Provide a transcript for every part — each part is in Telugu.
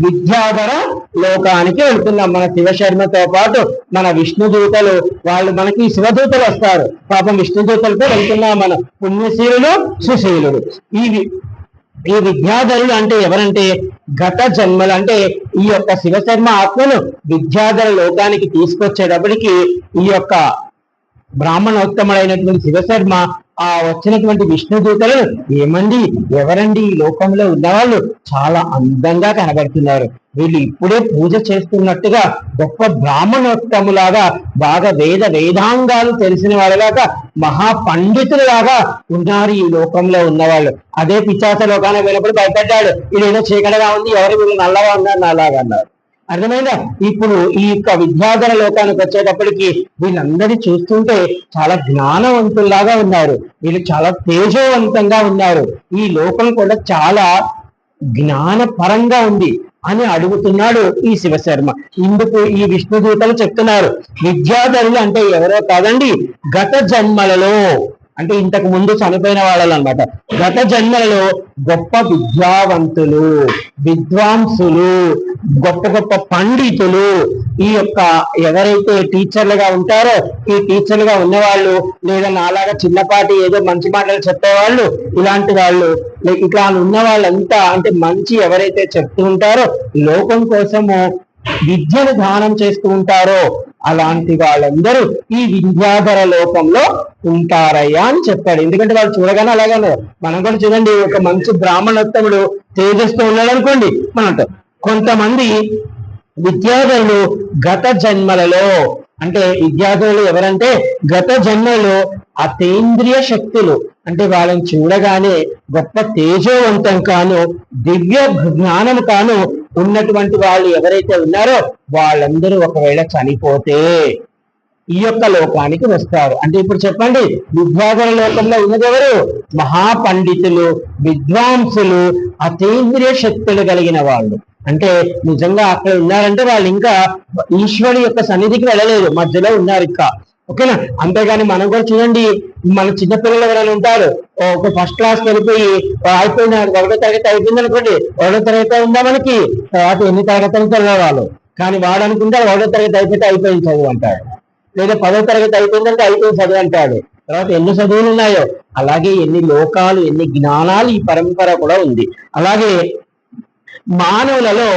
విద్యాధర లోకానికి వెళ్తున్నాం. మన శివశర్మతో పాటు మన విష్ణుదూతలు వాళ్ళు మనకి శివదూతలు వస్తారు. పాపం విష్ణుదూతలతో వెళ్తున్నాం మన పుణ్యశీలుడు సుశీలుడు ఈ ఈ విద్యాధరులు అంటే ఎవరంటే గత జన్మలు అంటే ఈ యొక్క శివశర్మ ఆత్మను విద్యాధర లోకానికి తీసుకొచ్చేటప్పటికి ఈ యొక్క బ్రాహ్మణోత్తముడైనటువంటి శివశర్మ ఆ వచ్చినటువంటి విష్ణు దూతలు ఏమండి ఎవరండి ఈ లోకంలో ఉన్నవాళ్ళు? చాలా అందంగా కనబడుతున్నారు. వీళ్ళు ఇప్పుడే పూజ చేస్తున్నట్టుగా గొప్ప బ్రాహ్మణోత్తములాగా బాగా వేద వేదాంగాలు తెలిసిన వాళ్ళలాగా మహా పండితులులాగా ఉన్నారు ఈ లోకంలో ఉన్నవాళ్ళు. అదే పిచాచ లోకానికి వెళ్ళినప్పుడు భయపడ్డాడు. ఇదేదో చీకటిగా ఉంది ఎవరు వీళ్ళు నల్లగా ఉన్నారు నల్లగా అన్నారు. అర్థమైందా? ఇప్పుడు ఈ యొక్క విద్యాధర లోకానికి వచ్చేటప్పటికి వీళ్ళందరినీ చూస్తుంటే చాలా జ్ఞానవంతుల్లాగా ఉన్నారు. వీళ్ళు చాలా తేజోవంతంగా ఉన్నారు. ఈ లోకం కూడా చాలా జ్ఞానపరంగా ఉంది అని అడుగుతున్నాడు ఈ శివశర్మ. ఇందుకు ఈ విష్ణుదూతలు చెప్తున్నారు విద్యాధరులు అంటే ఎవరో కాదండి గత జన్మలలో. అంటే ఇంతకు ముందు చనిపోయిన వాళ్ళు అనమాట గత జన్మలలో గొప్ప విద్యావంతులు విద్వాంసులు గొప్ప గొప్ప పండితులు ఈ యొక్క ఎవరైతే టీచర్లుగా ఉంటారో ఈ టీచర్లుగా ఉన్నవాళ్ళు లేదా నాలాగా చిన్నపాటి ఏదో మంచి మాటలు చెప్పేవాళ్ళు ఇలాంటి వాళ్ళు లైక్ ఇట్లా ఉన్న వాళ్ళంతా అంటే మంచి ఎవరైతే చెప్తూ ఉంటారో లోకం కోసము విద్యను దానం చేస్తూ ఉంటారో అలాంటి వాళ్ళందరూ ఈ విద్యాధర లోకంలో ఉంటారయ్యా అని చెప్పాడు. ఎందుకంటే వాళ్ళు చూడగానే అలాగే ఉన్నారు. మనం కూడా చూడండి ఒక మంచి బ్రాహ్మణోత్తముడు తేజస్తో ఉన్నాడు అనుకోండి మనం కొంతమంది విద్యాధరులు గత జన్మలలో అంటే విద్యార్థులు ఎవరంటే గత జన్మలో అతేంద్రియ శక్తులు అంటే వాళ్ళని చూడగానే గొప్ప తేజోవంతం కాను దివ్య జ్ఞానం కాను ఉన్నటువంటి వాళ్ళు ఎవరైతే ఉన్నారో వాళ్ళందరూ ఒకవేళ చనిపోతే ఈ యొక్క లోకానికి వస్తారు. అంటే ఇప్పుడు చెప్పండి విద్యాధర లోకంలో ఉన్నదెవరు మహాపండితులు విద్వాంసులు అతీంద్రియ శక్తులు కలిగిన వాళ్ళు. అంటే నిజంగా అక్కడ ఉన్నారంటే వాళ్ళు ఇంకా ఈశ్వరుని యొక్క సన్నిధికి వెళ్ళలేదు మధ్యలో ఉన్నారు ఇంకా. ఓకేనా? అంతేగాని మనం కూడా చూడండి మన చిన్నపిల్లలు ఎవరైనా ఉంటారు ఒక ఫస్ట్ క్లాస్ వెళ్ళిపోయి అయిపోయిన ఒకటో తరగతి అయిపోయింది అనుకోండి ఒకటో తరగతి ఉందా మనకి? తర్వాత ఎన్ని తరగతులు చదవాలి కానీ వాడు అనుకుంటారు ఒకటో తరగతి అయిపోతే అయిపోయింది చదువు అంటాడు. లేదా పదో తరగతి అయిపోయిందంటే అయిపోయింది చదువు అంటాడు. తర్వాత ఎన్ని చదువులు ఉన్నాయో అలాగే ఎన్ని లోకాలు ఎన్ని జ్ఞానాలు ఈ పరంపర కూడా ఉంది. అలాగే మానవులలో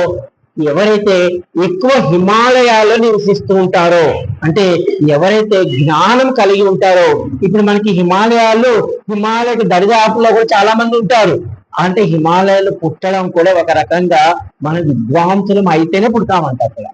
ఎవరైతే ఎక్కువ హిమాలయాల్లో నివసిస్తూ ఉంటారో అంటే ఎవరైతే జ్ఞానం కలిగి ఉంటారో ఇప్పుడు మనకి హిమాలయాలు హిమాలయ దరిదాపుల్లో కూడా చాలా మంది ఉంటారు. అంటే హిమాలయాలు పుట్టడం కూడా ఒక రకంగా మన విద్వాంసులం అయితేనే పుడతామంట అక్కడ.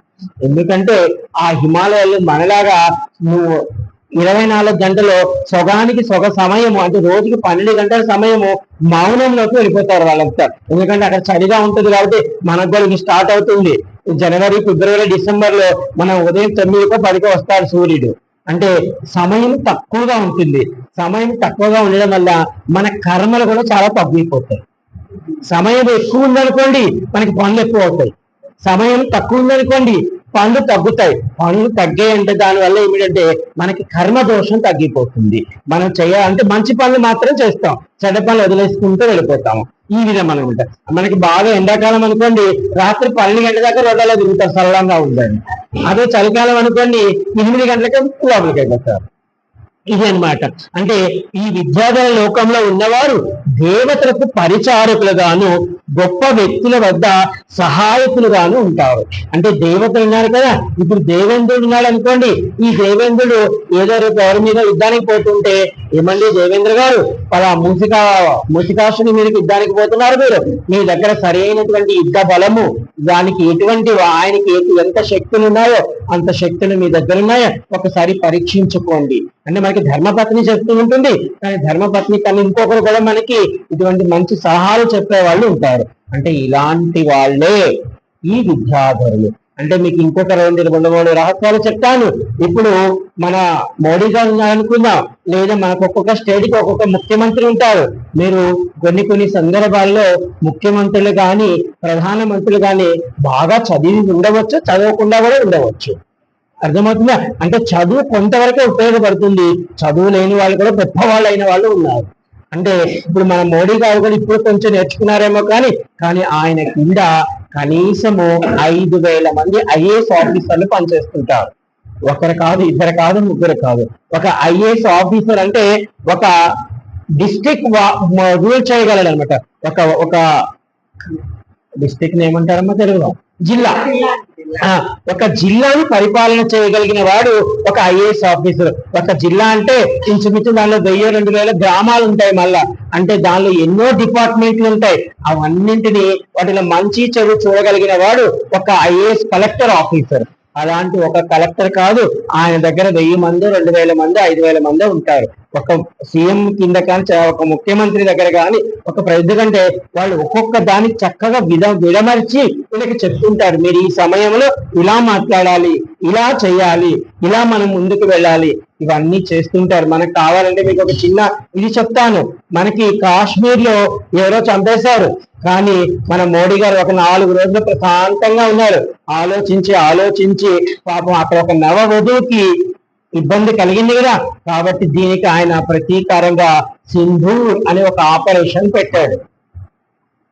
ఎందుకంటే ఆ హిమాలయాలు మనలాగా నువ్వు ఇరవై నాలుగు గంటలు సొగానికి సొగ సమయము అంటే రోజుకి పన్నెండు గంటల సమయము మౌనంలోకి వెళ్ళిపోతారు వాళ్ళంతా. ఎందుకంటే అక్కడ చలిగా ఉంటుంది కాబట్టి మనకు కూడా స్టార్ట్ అవుతుంది. జనవరి ఫిబ్రవరి డిసెంబర్లో మనం ఉదయం తొమ్మిదికో పదికో వస్తాడు సూర్యుడు. అంటే సమయం తక్కువగా ఉంటుంది. సమయం తక్కువగా ఉండడం వల్ల మన కర్మలు కూడా చాలా తగ్గిపోతాయి. సమయం ఎక్కువ ఉందనుకోండి మనకి పనులు ఎక్కువ అవుతాయి. సమయం తక్కువ ఉందనుకోండి పనులు తగ్గుతాయి. పనులు తగ్గాయంటే దానివల్ల ఏమిటంటే మనకి కర్మ దోషం తగ్గిపోతుంది. మనం చేయాలంటే మంచి పనులు మాత్రం చేస్తాం. చెడ్డ పనులు వదిలేసుకుంటూ వెళ్ళిపోతాము. ఈ విధం అనమాట మనకి బాగా ఎండాకాలం అనుకోండి రాత్రి పన్నెండు గంటల దాకా రోడ్లలో తిరుగుతారు సరళంగా ఉందని అదే చలికాలం అనుకోండి ఎనిమిది గంటలకే లోపలికి అయిపోతారు ఇది అన్నమాట అంటే ఈ విద్యాధర లోకంలో ఉన్నవారు దేవతలకు పరిచారకులుగాను గొప్ప వ్యక్తుల వద్ద సహాయకులుగాను ఉంటారు. అంటే దేవతలు ఉన్నారు కదా. ఇప్పుడు దేవేంద్రుడు ఉన్నాడు అనుకోండి. ఈ దేవేంద్రుడు ఏదో రేపు ఎవరి మీద యుద్ధానికి పోతుంటే ఏమండి దేవేంద్ర గారు? అలా మూసికా మూసికాసుని మీరు యుద్ధానికి పోతున్నారు మీరు. మీ దగ్గర సరి అయినటువంటి యుద్ధ బలము దానికి ఎటువంటి ఆయనకి ఎంత శక్తులు ఉన్నాయో అంత శక్తులు మీ దగ్గర ఉన్నాయో? ఒకసారి పరీక్షించుకోండి. అంటే మనకి ధర్మపత్ని చెప్తూ ఉంటుంది. కానీ ధర్మపత్ని కానీ ఇంకొకరు కూడా మనకి ఇటువంటి మంచి సలహాలు చెప్పే వాళ్ళు ఉంటారు. అంటే ఇలాంటి వాళ్ళే ఈ విద్యాధరులు. అంటే మీకు ఇంకొక రెండు రెండు మూడు రహస్యాలు చెప్తాను. ఇప్పుడు మన మోడీ గారు అనుకుందాం. లేదా మనకు ఒక్కొక్క స్టేట్కి ఒక్కొక్క ముఖ్యమంత్రి ఉంటారు. మీరు కొన్ని కొన్ని సందర్భాల్లో ముఖ్యమంత్రులు కానీ ప్రధానమంత్రులు కానీ బాగా చదివి ఉండవచ్చు చదవకుండా కూడా ఉండవచ్చు. అర్థమవుతుందా? అంటే చదువు కొంతవరకే ఉపయోగపడుతుంది. చదువు లేని వాళ్ళు కూడా గొప్ప వాళ్ళు అయిన వాళ్ళు ఉన్నారు. అంటే ఇప్పుడు మన మోడీ గారు కూడా ఇప్పుడు కొంచెం నేర్చుకున్నారేమో కానీ కానీ ఆయన కింద కనీసము ఐదు వేల మంది ఐఏఎస్ ఆఫీసర్లు పనిచేస్తుంటారు. ఒకరు కాదు ఇద్దరు కాదు ముగ్గురు కాదు. ఒక ఐఏఎస్ ఆఫీసర్ అంటే ఒక డిస్ట్రిక్ట్ రూల్ చేయగలడు అనమాట ఒక ఒక డిస్ట్రిక్ట్ ఏమంటారమ్మా తెలుగులో? జిల్లా. ఒక జిల్లాను పరిపాలన చేయగలిగిన వాడు ఒక ఐఏఎస్ ఆఫీసర్. ఒక జిల్లా అంటే ఇంచుమించు దానిలో వెయ్యి రెండు వేల గ్రామాలు ఉంటాయి మళ్ళా. అంటే దానిలో ఎన్నో డిపార్ట్మెంట్లు ఉంటాయి. అవన్నింటినీ వాటిలో మంచి చెడు చూడగలిగిన వాడు ఒక ఐఏఎస్ కలెక్టర్ ఆఫీసర్. అలాంటి ఒక కలెక్టర్ కాదు ఆయన దగ్గర వెయ్యి మంది రెండు వేల మంది ఐదు వేల మంది ఉంటారు. ఒక సీఎం కింద కానీ ఒక ముఖ్యమంత్రి దగ్గర కానీ ఒక ఎందుకంటే వాళ్ళు ఒక్కొక్క దాన్ని చక్కగా విధ విడమర్చి వీళ్ళకి చెప్తుంటారు. మీరు ఈ సమయంలో ఇలా మాట్లాడాలి ఇలా చేయాలి ఇలా మనం ముందుకు వెళ్ళాలి. ఇవన్నీ చేస్తుంటారు. మనకు కావాలంటే మీకు ఒక చిన్న ఇది చెప్తాను. మనకి కాశ్మీర్లో ఎవరో చంపేశారు. కానీ మన మోడీ గారు ఒక నాలుగు రోజులు ప్రశాంతంగా ఉన్నారు. ఆలోచించి ఆలోచించి పాపం అక్కడ ఒక నవ వధువుకి ఇబ్బంది కలిగింది కదా. కాబట్టి దీనికి ఆయన ప్రతీకారంగా సింధూర్ అనే ఒక ఆపరేషన్ పెట్టాడు.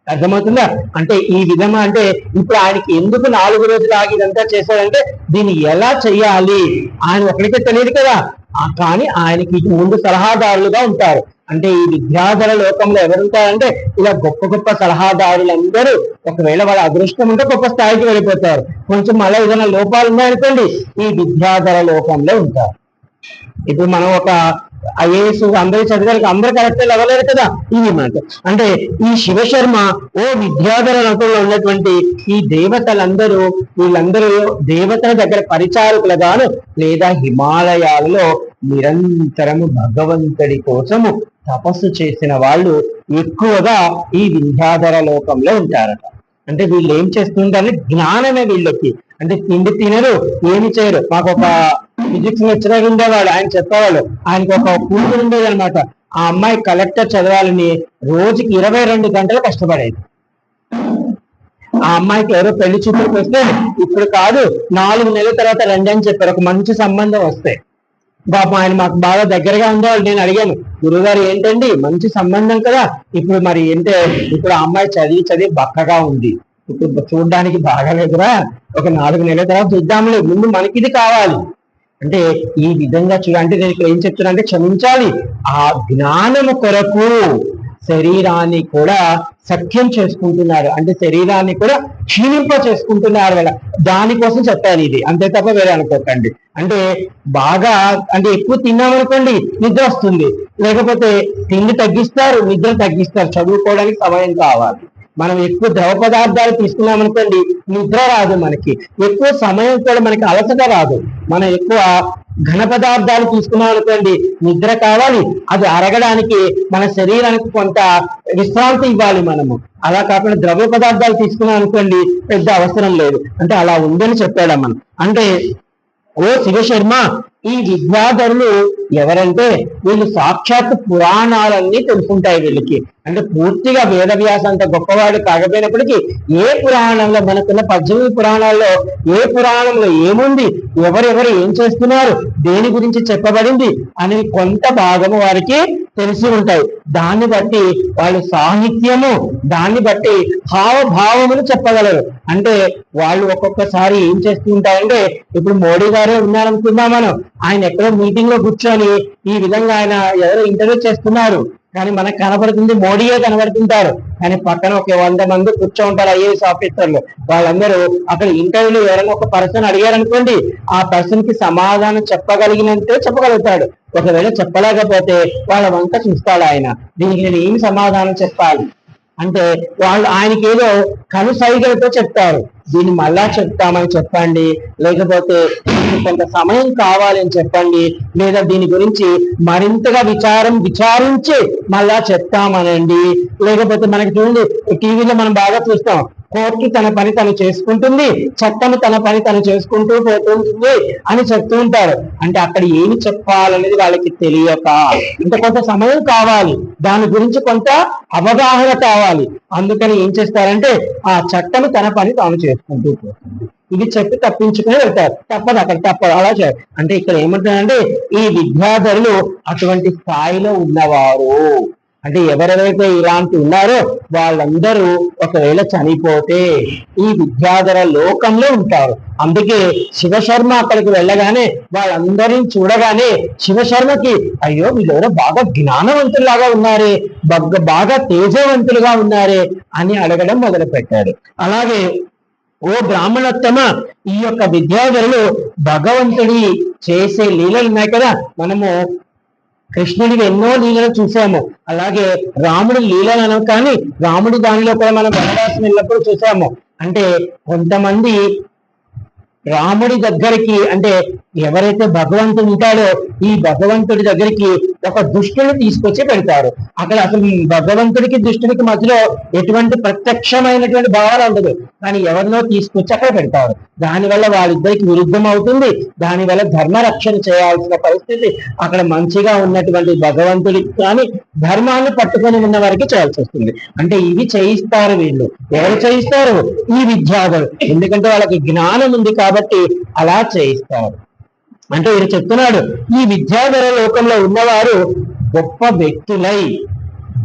అర్థమవుతుందా? అంటే ఈ విధంగా అంటే ఇప్పుడు ఆయనకి ఎందుకు నాలుగు రోజులు ఆగి ఇదంతా చేశాడంటే దీన్ని ఎలా చెయ్యాలి? ఆయన ఒకరికే తెలియదు కదా. కానీ ఆయనకి ముందు సలహాదారులుగా ఉంటారు. అంటే ఈ విద్యాధర లోకంలో ఎవరుంటారంటే ఇలా గొప్ప గొప్ప సలహాదారులందరూ ఒకవేళ వాళ్ళ అదృష్టం ఉంటే గొప్ప స్థాయికి వెళ్ళిపోతారు. కొంచెం మళ్ళీ ఏదైనా లోపాలు ఉన్నాయనుకోండి ఈ విద్యాధర లోకంలో ఉంటారు. ఇప్పుడు మనం ఒక ఐఏఎస్ అందరూ చదివారు అందరూ కరెక్ట్ అవ్వలేరు కదా? ఇది మాట. అంటే ఈ శివశర్మ ఓ విద్యాధర లోకంలో ఉన్నటువంటి ఈ దేవతలందరూ వీళ్ళందరూ దేవతల దగ్గర పరిచారకులుగాను లేదా హిమాలయాలలో నిరంతరము భగవంతుడి కోసము తపస్సు చేసిన వాళ్ళు ఎక్కువగా ఈ విద్యాధర లోకంలో ఉంటారట. అంటే వీళ్ళు ఏం చేస్తుంటారు? జ్ఞానమే వీళ్ళకి. అంటే తిండి తినరు ఏమి చేయరు. మాకు ఒక ఫిజిక్స్ లెక్చరర్ ఉండేవాడు ఆయన చెప్పేవాళ్ళు. ఆయనకి ఒక కూతురు ఉండేది అనమాట ఆ అమ్మాయి కలెక్టర్ చదవాలని రోజుకి ఇరవై రెండు గంటలు కష్టపడేది. ఆ అమ్మాయికి ఎవరో పెళ్ళి చూపులకు వస్తే ఇప్పుడు కాదు నాలుగు నెలల తర్వాత రండి అని చెప్పారు. ఒక మంచి సంబంధం వస్తే. పాపం ఆయన మాకు బాగా దగ్గరగా ఉండేవాళ్ళు. నేను అడిగాను గురుగారు ఏంటండి? మంచి సంబంధం కదా. ఇప్పుడు మరి ఏంటే? ఇప్పుడు ఆ అమ్మాయి చదివి చదివి బక్కగా ఉంది. ఇప్పుడు చూడడానికి బాగాలేదురా. ఒక నాలుగు నెలల తర్వాత చూద్దాంలే. ముందు మనకి ఇది కావాలి. అంటే ఈ విధంగా చూడ అంటే నేను ఇక్కడ ఏం చెప్తున్నా అంటే క్షమించాలి. ఆ జ్ఞానము కొరకు శరీరాన్ని కూడా సఖ్యం చేసుకుంటున్నారు. అంటే శరీరాన్ని కూడా క్షీణింప చేసుకుంటున్నారు వీళ్ళ. దానికోసం చెప్పాను ఇది. అంతే తప్ప వేరే అనుకోకండి. అంటే బాగా అంటే ఎక్కువ తిన్నామనుకోండి నిద్ర వస్తుంది. లేకపోతే తిండి తగ్గిస్తారు నిద్ర తగ్గిస్తారు. చదువుకోవడానికి సమయం కావాలి. మనం ఎక్కువ ద్రవ పదార్థాలు తీసుకున్నాం అనుకోండి నిద్ర రాదు మనకి. ఎక్కువ సమయం కూడా మనకి అలసట రాదు. మనం ఎక్కువ ఘన పదార్థాలు తీసుకున్నాం అనుకోండి నిద్ర కావాలి. అది అరగడానికి మన శరీరానికి కొంత విశ్రాంతి ఇవ్వాలి మనము. అలా కాకుండా ద్రవ్య పదార్థాలు తీసుకున్నాం అనుకోండి పెద్ద అవసరం లేదు. అంటే అలా ఉందని చెప్పాడు మనం అంటే ఓ శివశర్మ ఈ విద్యాధరులు ఎవరంటే వీళ్ళు సాక్షాత్ పురాణాలన్నీ తెలుసుంటాయి వీళ్ళకి. అంటే పూర్తిగా వేదవ్యాస అంత గొప్పవాడు కాకపోయినప్పటికీ ఏ పురాణంలో మనకున్న పద్దెనిమిది పురాణాల్లో ఏ పురాణంలో ఏముంది ఎవరెవరు ఏం చేస్తున్నారు దేని గురించి చెప్పబడింది అనేది కొంత భాగము వారికి తెలిసి ఉంటాయి. దాన్ని బట్టి వాళ్ళు సాహిత్యము దాన్ని బట్టి హావభావములు చెప్పగలరు. అంటే వాళ్ళు ఒక్కొక్కసారి ఏం చేస్తూ ఉంటారంటే ఇప్పుడు మోడీ గారే ఉన్నారనుకుందాం మనం. ఆయన ఎక్కడో మీటింగ్లో కూర్చొని ఈ విధంగా ఆయన ఎవరో ఇంటర్వ్యూ చేస్తున్నారు. కానీ మనకు కనబడుతుంది మోడీయే కనబడుతుంటారు. కానీ పక్కన ఒక వంద మంది కూర్చో ఉంటారు ఐఏఎస్ ఆఫీసర్లు. వాళ్ళందరూ అక్కడ ఇంటర్వ్యూలో ఎవరైనా ఒక పర్సన్ అడిగారు అనుకోండి ఆ పర్సన్కి సమాధానం చెప్పగలిగినంతే చెప్పగలుగుతాడు. ఒకవేళ చెప్పలేకపోతే వాళ్ళ వంక చూస్తాడు ఆయన. దీనికి నేను ఏమి సమాధానం చెప్పాలి? అంటే వాళ్ళు ఆయనకి ఏదో కనుసైగలతో చెప్తారు. దీన్ని మళ్ళా చెప్తామని చెప్పండి. లేకపోతే కొంత సమయం కావాలి అని చెప్పండి. లేదా దీని గురించి మరింతగా విచారం విచారించి మళ్ళా చెప్తామనండి. లేకపోతే మనకి చూడండి టీవీలో మనం బాగా చూస్తాం. కోర్టు తన పని తను చేసుకుంటుంది చట్టం తన పని తను చేసుకుంటూ పోతుంటుంది అని చెప్తూ ఉంటారు. అంటే అక్కడ ఏమి చెప్పాలనేది వాళ్ళకి తెలియక ఇంత కొంత సమయం కావాలి. దాని గురించి కొంత అవగాహన కావాలి. అందుకని ఏం చేస్తారంటే ఆ చట్టం తన పని తాను చేసుకుంటూ పోతుంది. ఇది చెప్పి తప్పించుకుని వెళ్తారు. తప్పదు అక్కడ తప్పదు. అలా చేయాలి అంటే ఇక్కడ ఏమంటారంటే ఈ విద్యాధరులు అటువంటి స్థాయిలో ఉన్నవారు. అంటే ఎవరెవరైతే ఇలాంటి ఉన్నారో వాళ్ళందరూ ఒకవేళ చనిపోతే ఈ విద్యాధర లోకంలో ఉంటారు. అందుకే శివశర్మ అక్కడికి వెళ్ళగానే వాళ్ళందరినీ చూడగానే శివశర్మకి అయ్యో వీళ్ళెవరో బాగా జ్ఞానవంతులాగా ఉన్నారే బగ్గ బాగా తేజవంతులుగా ఉన్నారే అని అడగడం మొదలు పెట్టారు అలాగే ఓ బ్రాహ్మణోత్తమ ఈ యొక్క విద్యాధరులు భగవంతుడి చేసే లీలలు ఉన్నాయి కదా? మనము కృష్ణుడికి ఎన్నో లీలలు చూసాము. అలాగే రాముడి లీలలు అనం కానీ రాముడి దానిలో కూడా మనం వనవాసం వెళ్ళినప్పుడు చూసాము. అంటే కొంతమంది రాముడి దగ్గరికి అంటే ఎవరైతే భగవంతుడు ఉంటాడో ఈ భగవంతుడి దగ్గరికి ఒక దుష్టుని తీసుకొచ్చి పెడతారు. అక్కడ అసలు ఈ భగవంతుడికి దుష్టుడికి మధ్యలో ఎటువంటి ప్రత్యక్షమైనటువంటి భావన ఉండదు. కానీ ఎవరినో తీసుకొచ్చి అక్కడ పెడతారు. దానివల్ల వాళ్ళిద్దరికి విరుద్ధం అవుతుంది దానివల్ల ధర్మ రక్షణ చేయాల్సిన పరిస్థితి అక్కడ మంచిగా ఉన్నటువంటి భగవంతుడికి కానీ ధర్మాన్ని పట్టుకొని ఉన్న వారికి చేయాల్సి వస్తుంది. అంటే ఇవి చేయిస్తారు వీళ్ళు. ఎవరు చేయిస్తారు? ఈ విద్యార్థులు ఎందుకంటే వాళ్ళకి జ్ఞానం ఉంది కాబట్టి అలా చేయిస్తారు. అంటే వీడు చెప్తున్నాడు ఈ విద్యాధర లోకంలో ఉన్నవారు గొప్ప వ్యక్తులై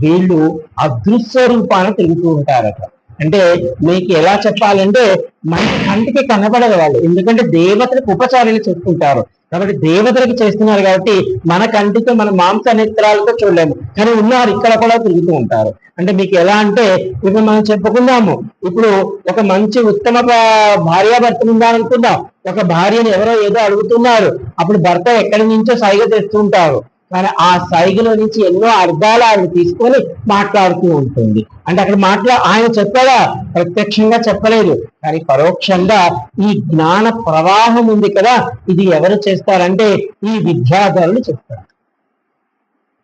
వీళ్ళు అదృశ్య రూపాన తిరుగుతూ ఉంటారట. అంటే మీకు ఎలా చెప్పాలంటే మన కంటికి కనబడదు వాళ్ళు. ఎందుకంటే దేవతలకు ఉపచారాలు చెప్పుకుంటారు కాబట్టి దేవతలకు చేస్తున్నారు కాబట్టి మన కంటితో మన మాంస నేత్రాలతో చూడలేము. కానీ ఉన్నారు ఇక్కడ కూడా తిరుగుతూ ఉంటారు. అంటే మీకు ఎలా అంటే ఇప్పుడు మనం చెప్పుకుందాము. ఇప్పుడు ఒక మంచి ఉత్తమ భా- భార్యాభర్తలు ఉండాలనుకుందాం ఒక భార్యను ఎవరో ఏదో అడుగుతున్నారు. అప్పుడు భర్త ఎక్కడి నుంచో సైగ తెస్తుంటారు. కానీ ఆ సైగలో నుంచి ఎన్నో అర్థాలు ఆవిడ తీసుకొని మాట్లాడుతూ ఉంటుంది. అంటే అక్కడ మాట్లా ఆయన చెప్పాడా? ప్రత్యక్షంగా చెప్పలేదు. కానీ పరోక్షంగా ఈ జ్ఞాన ప్రవాహం ఉంది కదా ఇది ఎవరు చేస్తారంటే ఈ విద్యాధరులు చేస్తారు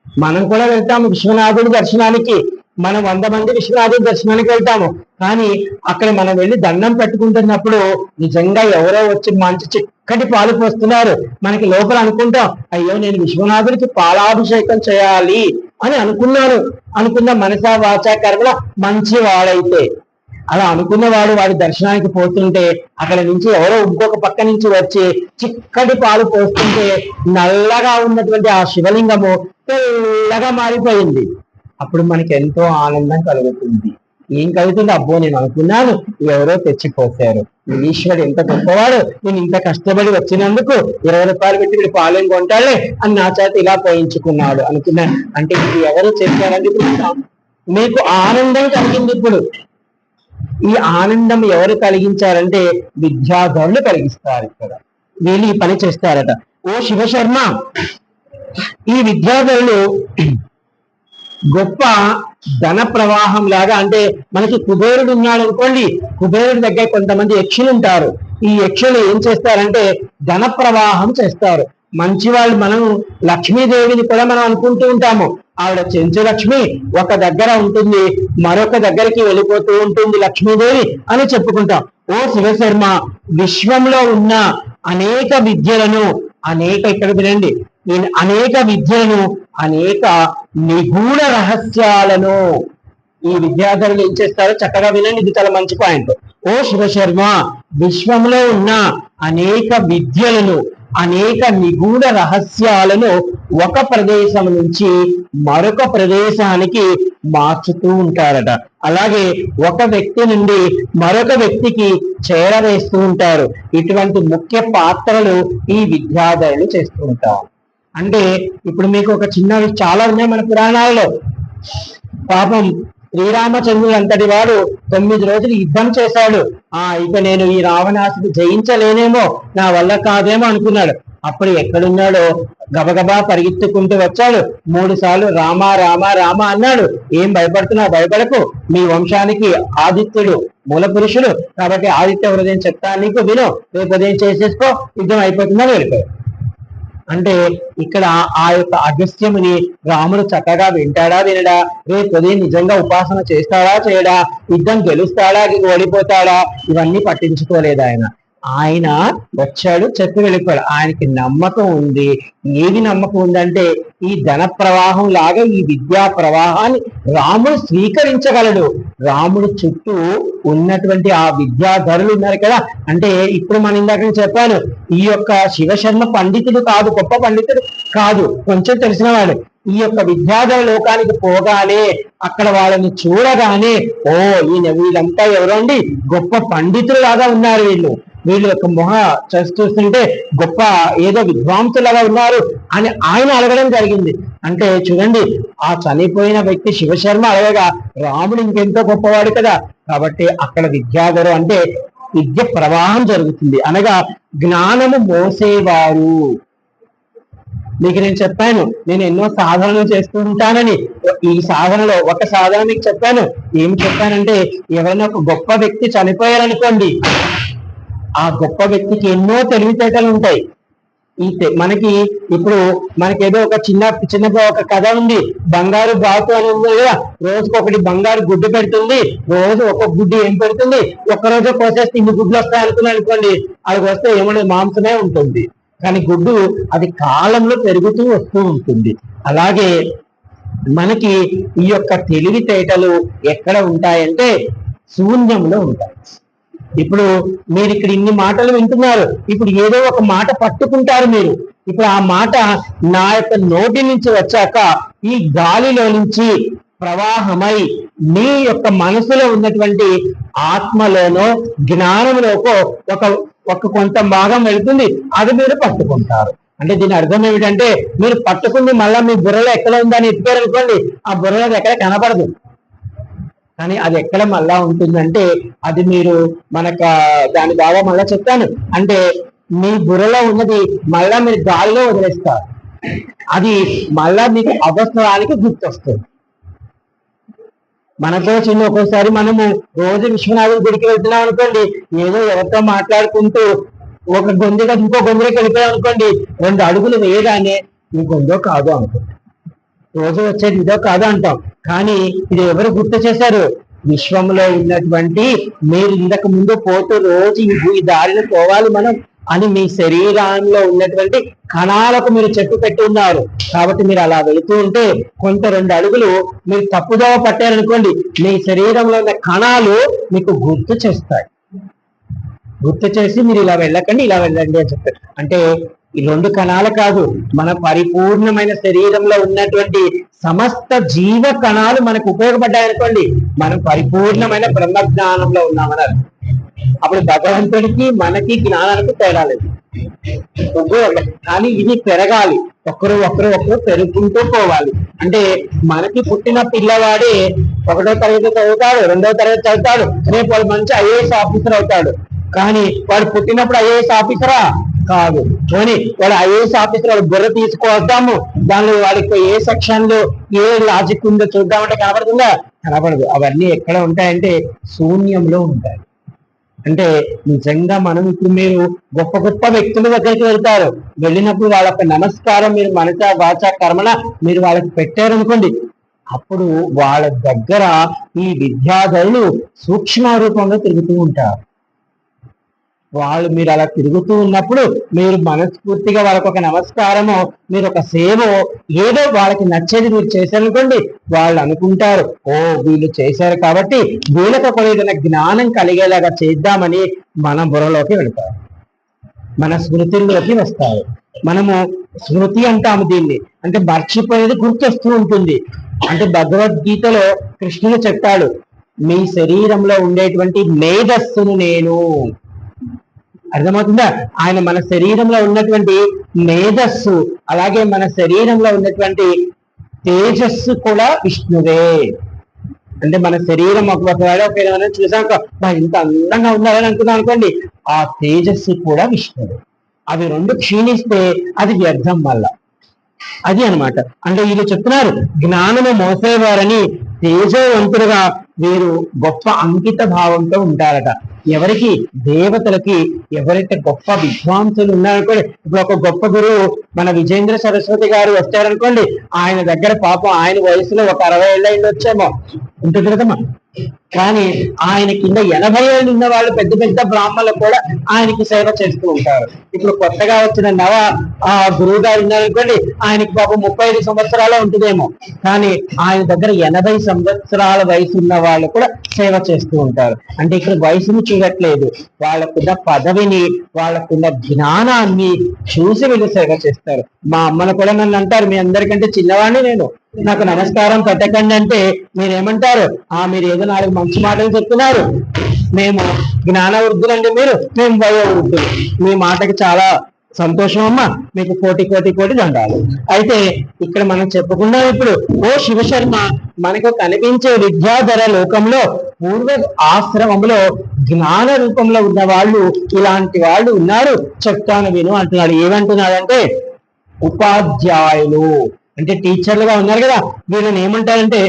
మనం కూడా వెళ్తాము విశ్వనాథుడి దర్శనానికి. మనం వంద మంది విశ్వనాథుడి దర్శనానికి వెళ్తాము. కానీ అక్కడ మనం వెళ్ళి దండం పెట్టుకుంటున్నప్పుడు నిజంగా ఎవరో వచ్చి మంచి చిక్కటి పాలు పోస్తున్నారు. మనకి లోపల అనుకుంటాం అయ్యో నేను విశ్వనాథుడికి పాలాభిషేకం చేయాలి అని అనుకున్నాను. అనుకున్న మనసా వాచా కర్మల మంచి వాడైతే. అలా అనుకున్నవాడు వాడి దర్శనానికి పోతుంటే అక్కడ నుంచి ఎవరో ఇంకొక పక్క నుంచి వచ్చి చిక్కటి పాలు పోస్తుంటే నల్లగా ఉన్నటువంటి ఆ శివలింగము తెల్లగా మారిపోయింది. అప్పుడు మనకి ఎంతో ఆనందం కలుగుతుంది. ఏం కలుగుతుంది? అబ్బో నేను అనుకున్నాను ఎవరో తెచ్చిపోశారు. ఈశ్వరుడు ఎంత గొప్పవాడు నేను ఇంత కష్టపడి వచ్చినందుకు ఇరవై రూపాయలు పెట్టి వీడు పాలెం కొంటాడే అని నా చేత ఇలా పోయించుకున్నాడు అనుకున్నాను. అంటే ఇది ఎవరు చెప్పారని ఇప్పుడు మీకు ఆనందం కలిగింది ఇప్పుడు. ఈ ఆనందం ఎవరు కలిగించారంటే విద్యాధరులు కలిగిస్తారు ఇక్కడ. వీళ్ళు ఈ పని చేస్తారట. ఓ శివశర్మ ఈ విద్యాధరులు గొప్ప ధన ప్రవాహం లాగా అంటే మనకి కుబేరుడు ఉన్నాడు అనుకోండి కుబేరుడి దగ్గర కొంతమంది యక్షులు ఉంటారు. ఈ యక్షులు ఏం చేస్తారంటే ధన ప్రవాహం చేస్తారు. మంచి వాళ్ళు మనం లక్ష్మీదేవిని కూడా మనం అనుకుంటూ ఉంటాము. ఆవిడ చెంచు లక్ష్మి ఒక దగ్గర ఉంటుంది మరొక దగ్గరికి వెళ్ళిపోతూ ఉంటుంది లక్ష్మీదేవి అని చెప్పుకుంటాం. ఓ శివశర్మ విశ్వంలో ఉన్న అనేక విద్యలను అనేక ఇక్కడ వినండి నేను అనేక విద్యలను అనేక నిగూఢ రహస్యాలను ఈ విద్యార్థులు ఏం చేస్తారో చక్కగా వినండి. ఇది చాలా మంచి పాయింట్. ఓ శివశర్మ విశ్వంలో ఉన్న అనేక విద్యలను అనేక నిగూఢ రహస్యాలను ఒక ప్రదేశం నుంచి మరొక ప్రదేశానికి మార్చుతూ ఉంటారట. అలాగే ఒక వ్యక్తి నుండి మరొక వ్యక్తికి చేరవేస్తూ ఉంటారు. ఇటువంటి ముఖ్య పాత్రలు ఈ విద్యాధరణ చేస్తూ ఉంటారు. అంటే ఇప్పుడు మీకు ఒక చిన్న చాలా ఉన్నాయి మన పురాణాలలో పాపం శ్రీరామచంద్రుడు అంతటి వాడు తొమ్మిది రోజులు యుద్ధం చేశాడు. ఆ ఇక నేను ఈ రావణాసుడు జయించలేనేమో నా వల్ల కాదేమో అనుకున్నాడు. అప్పుడు ఎక్కడున్నాడో గబగబా పరిగెత్తుకుంటూ వచ్చాడు. మూడు సార్లు రామ రామ రామ అన్నాడు. ఏం భయపడుతున్నా భయపడకు. మీ వంశానికి ఆదిత్యుడు మూల పురుషుడు. కాబట్టి ఆదిత్య హృదయం చెప్తా నీకు విను. రేపు ఉదయం చేసేసుకో యుద్ధం అయిపోతుందని వెళ్ళిపోయాడు అంటే ఇక్కడ ఆ యొక్క అగస్త్యముని రాముడు చక్కగా వింటాడా వినడా? రేపు ఉదయం నిజంగా ఉపాసన చేస్తాడా చేయడా? యుద్ధం గెలుస్తాడా ఓడిపోతాడా? ఇవన్నీ పట్టించుకోలేదు ఆయన. ఆయన వచ్చాడు చెప్పి వెళ్ళిపోయాడు. ఆయనకి నమ్మకం ఉంది. ఏది నమ్మకం ఉందంటే ఈ ధన ప్రవాహం లాగా ఈ విద్యా ప్రవాహాన్ని రాముడు స్వీకరించగలడు. రాముడు చుట్టూ ఉన్నటువంటి ఆ విద్యాధరులు ఉన్నారు కదా. అంటే ఇప్పుడు మన ఇందాక చెప్పాను ఈ యొక్క శివశర్మ పండితుడు కాదు గొప్ప పండితుడు కాదు. కొంచెం తెలిసినవాడు ఈ యొక్క విద్యాధర లోకానికి పోగానే అక్కడ వాళ్ళని చూడగానే ఓ ఈయన వీళ్ళంతా ఎవరండి? గొప్ప పండితులు లాగా ఉన్నారు వీళ్ళు. వీళ్ళ యొక్క మొహ చూస్తుంటే గొప్ప ఏదో విద్వాంసులాగా ఉన్నారు అని ఆయన అడగడం జరిగింది. అంటే చూడండి ఆ చనిపోయిన వ్యక్తి శివశర్మ అడగగా రాముడు ఇంకెంతో గొప్పవాడు కదా. కాబట్టి అక్కడ విద్యాధరు అంటే విద్య ప్రవాహం జరుగుతుంది. అనగా జ్ఞానము మోసేవారు. మీకు నేను చెప్పాను నేను ఎన్నో సాధనలు చేస్తూ ఉంటానని. ఈ సాధనలో ఒక సాధన మీకు చెప్పాను. ఏం చెప్పానంటే ఎవరైనా ఒక గొప్ప వ్యక్తి చనిపోయారనుకోండి ఆ గొప్ప వ్యక్తికి ఎన్నో తెలివితేటలు ఉంటాయి. ఈ తె- మనకి ఇప్పుడు మనకి ఏదో ఒక చిన్న చిన్న ఒక కథ ఉంది. బంగారు బాతు అని ఉంది కదా. రోజుకి ఒకటి బంగారు గుడ్డు పెడుతుంది. రోజు ఒక గుడ్డు ఏం పెడుతుంది? ఒక్క రోజు కోసేస్తే ఇన్ని గుడ్లు వస్తాయి అనుకుని అనుకోండి. అక్కడికి వస్తే ఏమన్నా మాంసమే ఉంటుంది. కానీ గుడ్డు అది కాలంలో పెరుగుతూ వస్తూ ఉంటుంది. అలాగే మనకి ఈ యొక్క తెలివితేటలు ఎక్కడ ఉంటాయంటే శూన్యంలో ఉంటాయి. ఇప్పుడు మీరు ఇక్కడ ఇన్ని మాటలు వింటున్నారు. ఇప్పుడు ఏదో ఒక మాట పట్టుకుంటారు మీరు. ఇప్పుడు ఆ మాట నా యొక్క నోటి నుంచి వచ్చాక ఈ గాలిలో నుంచి ప్రవాహమై మీ యొక్క మనసులో ఉన్నటువంటి ఆత్మలోనో జ్ఞానంలోకో ఒక ఒక కొంత భాగం వెళ్తుంది. అది మీరు పట్టుకుంటారు. అంటే దీని అర్థం ఏమిటంటే మీరు పట్టుకుంది మళ్ళా మీ బుర్రలో ఎక్కడ ఉందని ఎత్తుకారు అనుకోండి. ఆ బుర్రలో ఎక్కడ కనపడదు. కానీ అది ఎక్కడ మళ్ళా ఉంటుందంటే అది మీరు మనకు దాని బాగా మళ్ళా చెప్తాను. అంటే మీ బుర్రలో ఉన్నది మళ్ళా మీరు గాలిలో వదిలేస్తారు. అది మళ్ళా మీకు అవసరానికి గుర్తొస్తుంది. మనతో చిన్న ఒక్కోసారి మనము రోజు విశ్వనాథుడి గుడికి వెళ్తున్నాం అనుకోండి ఏదో ఎవరితో మాట్లాడుకుంటూ ఒక గొంతుగా ఇంకో గొంతుకి వెళ్ళిపోయాం అనుకోండి రెండు అడుగులు వేయగానే ఈ గొంతో కాదు అనుకుంటాం రోజు వచ్చేది ఇదో కాదు అంటాం. కానీ ఇది ఎవరు గుర్తు చేశారు? విశ్వంలో ఉన్నటువంటి మీరు ఇంతకు ముందు పోతూ రోజు ఈ దారిని పోవాలి మనం అని మీ శరీరంలో ఉన్నటువంటి కణాలకు మీరు చెప్పు పెట్టి ఉన్నారు. కాబట్టి మీరు అలా వెళుతూ ఉంటే కొంత రెండు అడుగులు మీరు తప్పుదోవ పట్టారనుకోండి మీ శరీరంలో ఉన్న కణాలు మీకు గుర్తు చేస్తాయి. గుర్తు చేసి మీరు ఇలా వెళ్ళకండి ఇలా వెళ్ళండి అని చెప్పారు. అంటే ఈ రెండు కణాలు కాదు మన పరిపూర్ణమైన శరీరంలో ఉన్నటువంటి సమస్త జీవ కణాలు మనకు ఉపయోగపడ్డాయి అనుకోండి. మనం పరిపూర్ణమైన బ్రహ్మ జ్ఞానంలో ఉన్నామన్నారు. అప్పుడు భగవంతుడికి మనకి జ్ఞానానికి తేడా లేదు. కానీ ఇది పెరగాలి. ఒకరు ఒకరు ఒకరు పెరుగుకుంటూ పోవాలి. అంటే మనకి పుట్టిన పిల్లవాడే ఒకటో తరగతి చదువుతాడు రెండో తరగతి చదువుతాడు రేపు వాడు మంచి ఐఏఎస్ ఆఫీసర్ అవుతాడు. కానీ వాడు పుట్టినప్పుడు ఐఏఎస్ ఆఫీసరా? కాదు. పోనీ వాడు ఐఏఎస్ ఆఫీసర్ వాడు బుర్ర తీసుకొద్దాము దానిలో వాడికి ఏ సెక్షన్లో ఏ లాజిక్ ఉందో చూద్దామంటే కనబడుతుందా కనబడదు అవన్నీ ఎక్కడ ఉంటాయంటే శూన్యంలో ఉంటాయి. అంటే నిజంగా మనం ఇప్పుడు మీరు గొప్ప గొప్ప వ్యక్తుల దగ్గరికి వెళ్తారు. వెళ్ళినప్పుడు వాళ్ళ యొక్క నమస్కారం మీరు మనస వాచ కర్మణ మీరు వాళ్ళకి పెట్టారనుకోండి అప్పుడు వాళ్ళ దగ్గర ఈ విద్యాధరులు సూక్ష్మ రూపంలో తిరుగుతూ ఉంటారు. వాళ్ళు మీరు అలా తిరుగుతూ ఉన్నప్పుడు మీరు మనస్ఫూర్తిగా వాళ్ళకు ఒక నమస్కారము మీరు ఒక సేవ ఏదో వాళ్ళకి నచ్చేది మీరు చేశారనుకోండి వాళ్ళు అనుకుంటారు ఓ వీళ్ళు చేశారు కాబట్టి వీళ్ళకి ఒక ఏదైనా జ్ఞానం కలిగేలాగా చేద్దామని మన బుర్రలోకి వెళ్తారు. మన స్మృతుల్లోకి వస్తారు. మనము స్మృతి అంటాము దీన్ని. అంటే మర్చిపోయేది గుర్తొస్తూ ఉంటుంది. అంటే భగవద్గీతలో కృష్ణుడు చెప్పాడు మీ శరీరంలో ఉండేటువంటి మేధస్సును నేను అర్థమవుతుందా? ఆయన మన శరీరంలో ఉన్నటువంటి మేధస్సు అలాగే మన శరీరంలో ఉన్నటువంటి తేజస్సు కూడా విష్ణువే. అంటే మన శరీరం ఒక ఒకవేళ చూసాక ఇంత అందంగా ఉన్నారని అనుకున్నాం అనుకోండి ఆ తేజస్సు కూడా విష్ణువే. అవి రెండు క్షీణిస్తే అది వ్యర్థం వల్ల. అది అన్నమాట. అంటే వీళ్ళు చెప్తున్నారు జ్ఞానము మోసేవారని తేజవంతులుగా వీరు గొప్ప అంకిత భావంతో ఉంటారట. ఎవరికి? దేవతలకి. ఎవరైతే గొప్ప విద్వాంసులు ఉన్నారనుకోండి ఇప్పుడు ఒక గొప్ప గురువు మన విజేంద్ర సరస్వతి గారు వచ్చారనుకోండి ఆయన దగ్గర పాపం ఆయన వయసులో ఒక అరవై ఏళ్ళ వచ్చేమో ఉంటుంది కదమ్మా కానీ ఆయన కింద ఎనభై ఏళ్ళు ఉన్న వాళ్ళు పెద్ద పెద్ద బ్రాహ్మణులు కూడా ఆయనకి సేవ చేస్తూ ఉంటారు. ఇప్పుడు కొత్తగా వచ్చిన నవ ఆ గురువు గారు ఉన్నారనుకోండి ఆయనకి పాపం ముప్పై ఐదు సంవత్సరాలు ఉంటుందేమో. కానీ ఆయన దగ్గర ఎనభై సంవత్సరాల వయసు ఉన్న వాళ్ళు కూడా సేవ చేస్తూ ఉంటారు. అంటే ఇక్కడ వయసుని చూడట్లేదు. వాళ్ళకున్న పదవిని వాళ్ళకున్న జ్ఞానాన్ని చూసి వీళ్ళు సేవ చేస్తారు. మా అమ్మను కూడా నన్ను అంటారు మీ అందరికంటే చిన్నవాడిని నేను. నాకు నమస్కారం పెట్టకండి అంటే మీరేమంటారు? ఆ మీరు ఏదో నాలుగు మంచి మాటలు చెప్తున్నారు. మేము జ్ఞాన వృద్ధులండి మీరు. మేము వయో వృద్ధులు మీ మాటకి చాలా సంతోషం అమ్మా. మీకు కోటి కోటి కోటి దండాలు. అయితే ఇక్కడ మనం చెప్పుకున్నాం ఇప్పుడు. ఓ శివశర్మ మనకు కనిపించే విద్యాధర లోకంలో పూర్వ ఆశ్రమంలో జ్ఞాన రూపంలో ఉన్న వాళ్ళు ఇలాంటి వాళ్ళు ఉన్నారు. చెప్తాను విను అంటున్నాడు. ఏమంటున్నాడంటే ఉపాధ్యాయులు. అంటే టీచర్లుగా ఉన్నారు కదా వీళ్ళని ఏమంటారంటే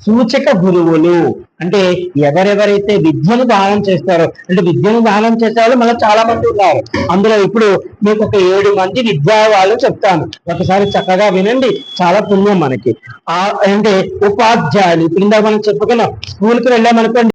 సూచక గురువులు. అంటే ఎవరెవరైతే విద్యను దానం చేస్తారో అంటే విద్యను దానం చేసే వాళ్ళు మళ్ళీ చాలా మంది ఉన్నారు. అందులో ఇప్పుడు మీకు ఒక ఏడు మంది విద్యా వాళ్ళు చెప్తాను. ఒకసారి చక్కగా వినండి చాలా పుణ్యం మనకి. ఆ అంటే ఉపాధ్యాయులు ఇప్పుడు ఇందాక మనం చెప్పుకున్నాం స్కూల్కి వెళ్ళామనుకోండి